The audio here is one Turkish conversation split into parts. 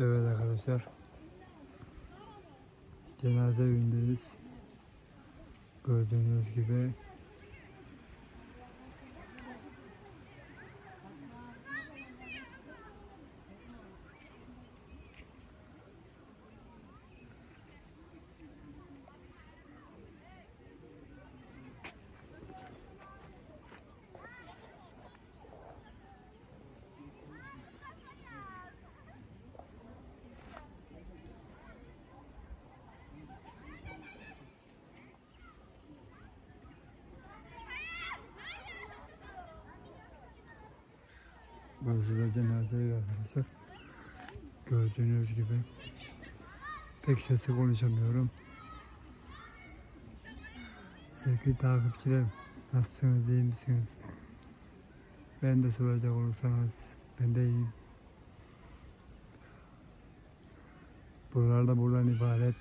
Evet arkadaşlar. Cenaze evindeyiz. Gördüğünüz gibi. Burası da cenaze evi arkadaşlar. Gördüğünüz gibi. Pek sesli konuşamıyorum. Sevgili takipçilerim. Nasılsınız, iyi misiniz? Ben de soracak olursanız ben de iyiyim. Buralarda buradan ibaret.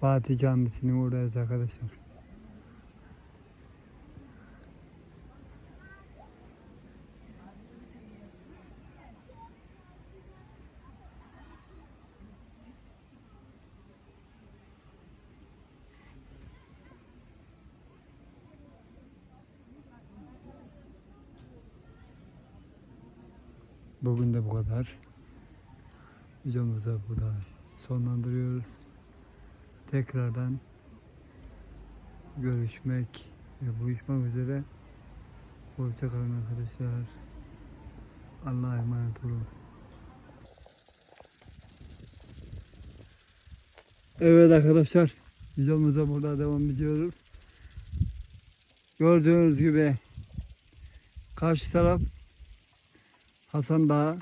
Fatih Camisi'nin oradayız arkadaşlar. Bugün de bu kadar. Videomuzu burada sonlandırıyoruz. Tekrardan görüşmek ve buluşmak üzere. Hoşçakalın arkadaşlar. Allah'a emanet olun. Evet arkadaşlar. Videomuza burada devam ediyoruz. Gördüğünüz gibi karşı taraf Hasan Dağı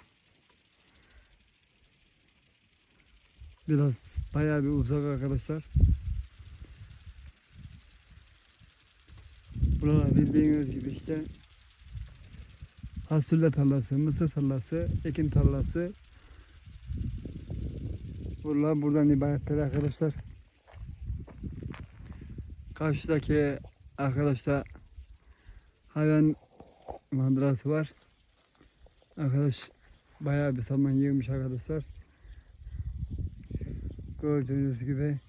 biraz bayağı bir uzak arkadaşlar. Buralar bildiğiniz gibi işte fasulye tarlası, mısır tarlası, ekin tarlası. Buralar buradan ibaretler arkadaşlar. Karşıdaki arkadaşlar hayvan mandırası var. Arkadaş bayağı bir saman yığmış arkadaşlar. Gördüğünüz gibi.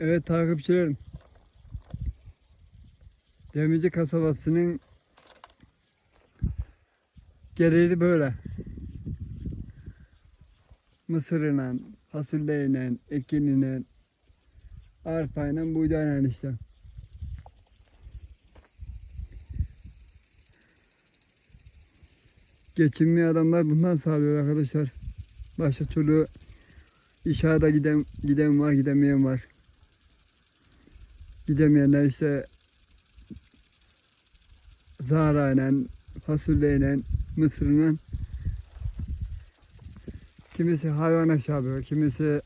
Evet takipçilerim. Demirci kasabasının gereği böyle. Mısırıyla, fasulyeyle, ekiniyle, arpayla, buğdayla işte. Geçinmeyi adamlar bundan sağlıyor arkadaşlar. Başka türlü inşaata giden, giden var, gidemeyen var. Gidemeyenler işte zarayla, fasulyeyle, mısırla kimisi hayvan aşağı yapıyor, kimisi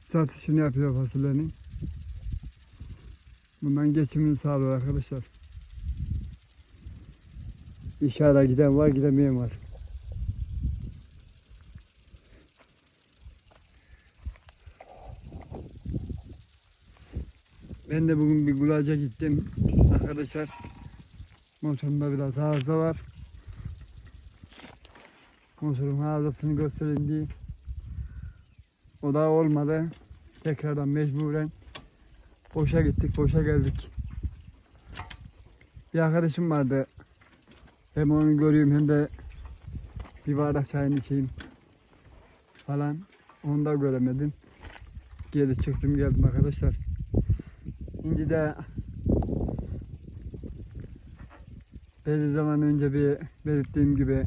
satışını yapıyor fasulyenin. Bundan geçimini sağlıyor arkadaşlar. İnşallah giden var, gidemeyen var. Ben de bugün bir gulaca gittim arkadaşlar. Motorumda biraz arıza var. Motorun arızasını göstereyim diye. O da olmadı. Tekrardan mecburen boşa gittik, boşa geldik. Bir arkadaşım vardı. Hem onu göreyim hem de bir bardak çayını içeyim falan. Onu da göremedim. Geri çıktım geldim arkadaşlar. Şimdi de belli zaman önce bir belirttiğim gibi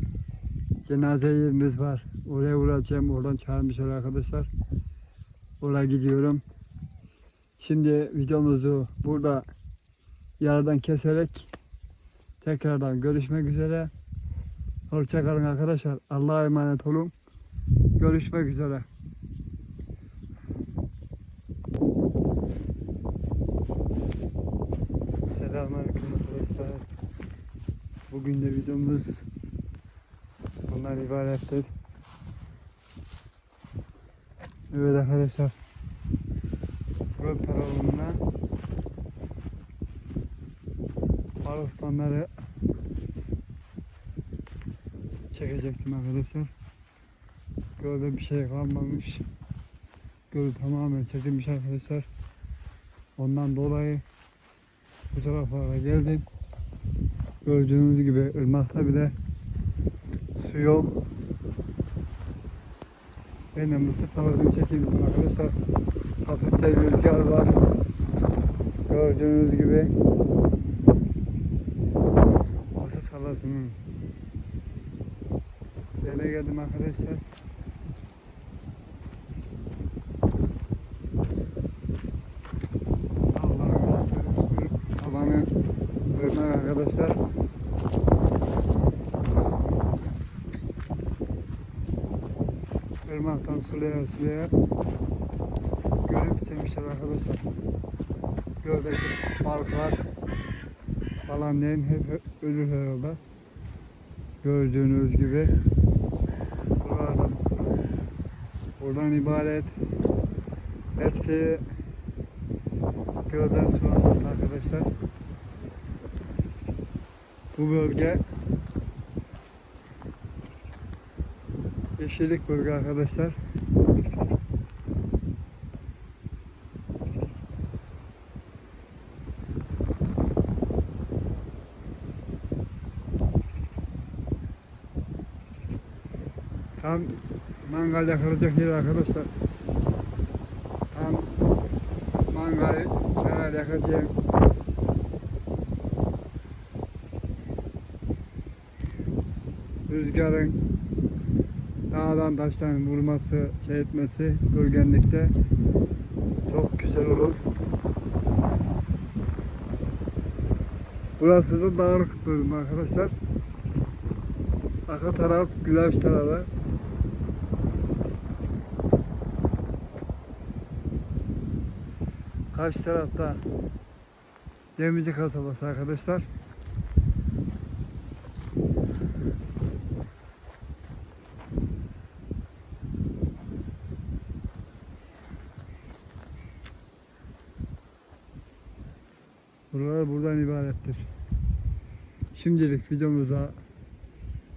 cenaze yerimiz var. Oraya uğrayacağım. Oradan çağırmışlar arkadaşlar. Oraya gidiyorum. Şimdi videomuzu burada yarıdan keserek Tekrardan görüşmek üzere. Hoşçakalın arkadaşlar. Allah'a emanet olun. Görüşmek üzere. Selamünaleyküm arkadaşlar. Bugün de videomuz bundan ibarettir. Evet arkadaşlar. Göl tarafından balıktanları çekecektim arkadaşlar. Gölde bir şey kalmamış. Göl tamamen çekilmiş arkadaşlar. Ondan dolayı bu taraflara geldim. Gördüğünüz gibi ırmakta bile su yok. Ben de mısır salatını çekeyim arkadaşlar. Hafif de rüzgar var. Gördüğünüz gibi mısır salatının Şöyle geldim arkadaşlar. Tabanı ırmak arkadaşlar. Irmaktan sulaya sulaya görüp bitirmişler arkadaşlar. Göldeki balıklar falan deyin hep ölür herhalde. Gördüğünüz gibi buradan buradan ibaret hepsi gölden sulanmakta arkadaşlar. Bu bölge yeşillik bölge arkadaşlar. Tam mangal yakılacak yer arkadaşlar. Tam mangal kenar yakacağım. Rüzgarın dağdan taştan vurması, şey etmesi gölgenlikte çok güzel olur. Burası da dağlık bölüm arkadaşlar. Arka taraf Güleş tarafı. Karşı tarafta Demirci kasabası arkadaşlar. Buralar buradan ibarettir. Şimdilik videomuza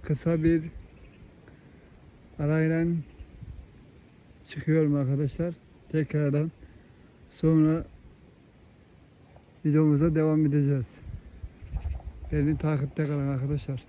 kısa bir arayla çıkıyorum arkadaşlar. Tekrardan sonra videomuza devam edeceğiz. Beni takipte kalın arkadaşlar.